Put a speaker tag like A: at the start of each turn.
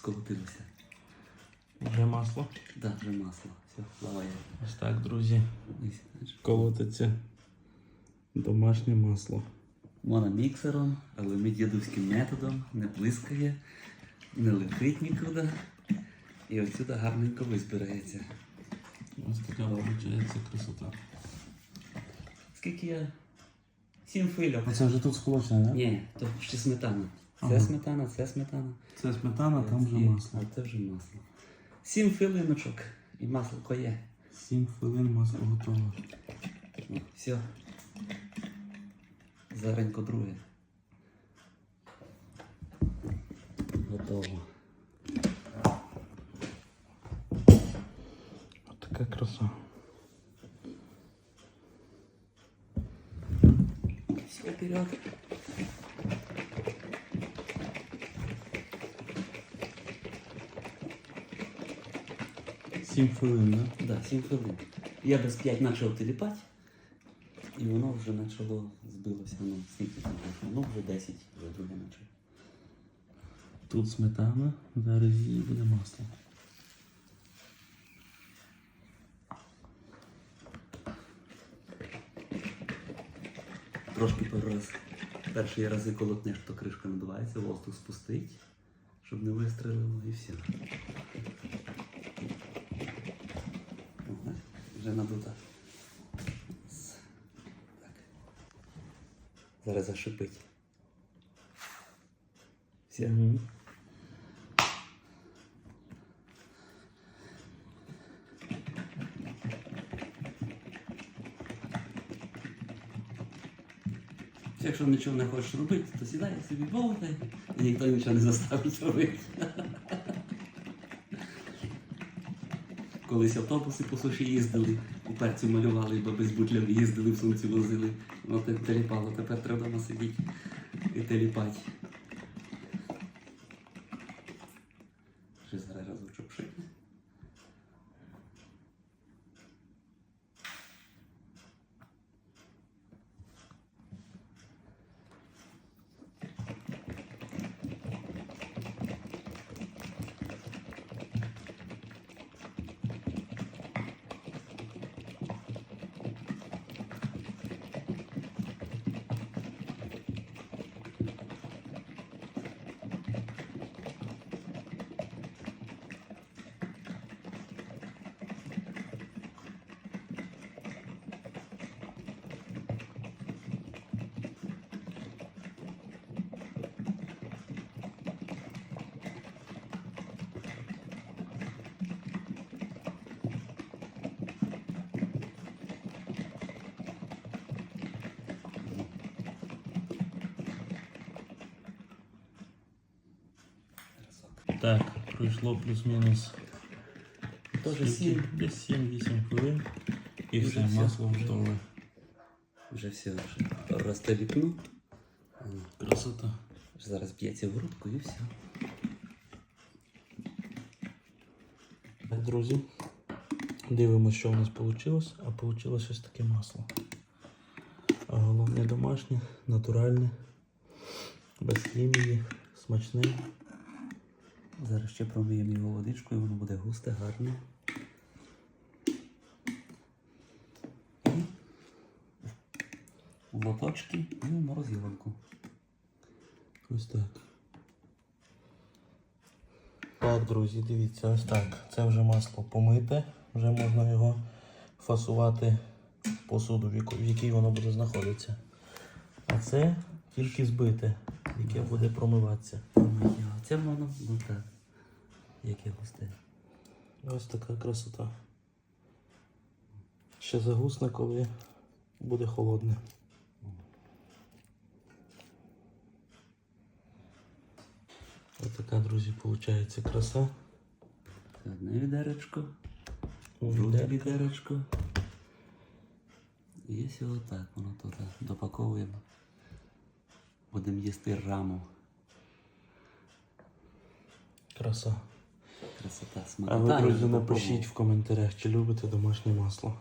A: сколотилося.
B: Вже масло.
A: Да, вже масло. Все, давай.
B: Ось так, друзі. Колотиться домашнє масло.
A: Можна міксером, але ми дідовським методом не плискає, не летить нікуди. І отсюди гарненько визбирається.
B: Ось така виходить красота.
A: Скільки я? Сім фильок.
B: Оце вже тут сколочене, так?
A: Ні, то ще сметана. Це
B: Ага.
A: сметана, це сметана.
B: Це сметана, там вже масло.
A: А це вже масло. Сім филиночок і масло є.
B: 7 хвилин масло готове.
A: Все. Заренько друге. Готово.
B: Ось така краса.
A: Все вперед.
B: Сім хвилин, так?
A: Да, 7 хвилин. Я без 5 почав теліпати, і воно вже почало збилося. Ну, скільки там вийшло? Ну, вже 10, вже друге почав.
B: Тут сметана, зараз її буде масло.
A: Трошки пару раз. Перші рази колотнеш, то кришка надувається, воздух спустить, щоб не вистрелило і все. Вже надута. Так. Зараз зашипить. Все.
B: Угу.
A: Якщо нічого не хочеш робити, то сідай собі болтай, і ніхто нічого не заставить робити. Колись автобуси по суші їздили, у перцю малювали, бо без бутлями їздили, в сонці возили. Воно те- теліпало, тепер треба вдома сидіти і теліпати. Ще зараз разочок пшикне.
B: Так, пройшло плюс-мінус.
A: Тоже сім.
B: Десь 7-8 хвилин. І
A: Вже
B: все,
A: все,
B: масло
A: вже.
B: готове.
A: Вже все, вже розтеліпну. Воно
B: Красота.
A: Зараз б'ється в грудку і все.
B: Так, друзі, дивимося, що у нас вийшло. А вийшло ось таке масло. А головне домашнє, натуральне, без хімії, смачне.
A: Зараз ще промиємо його водичкою, воно буде густе, гарне. В лоточки і в морозиловку.
B: Ось так. Так, друзі, дивіться, ось так. Це вже масло помите, вже можна його фасувати в посуду, в якій воно буде знаходитися. А це тільки збите, яке буде промиватися.
A: Це воно, ну так. Яке густе.
B: Ось така красота. Ще загусне, коли буде холодне. Ось така, друзі, виходить краса.
A: Одне відеречко, друге
B: Відерко.
A: відеречко. І все отак, воно тут допаковуємо. Будемо їсти раму.
B: Краса.
A: Красота,
B: А
A: смакота.
B: ви, друзі, напишіть в коментарях, чи любите домашнє масло.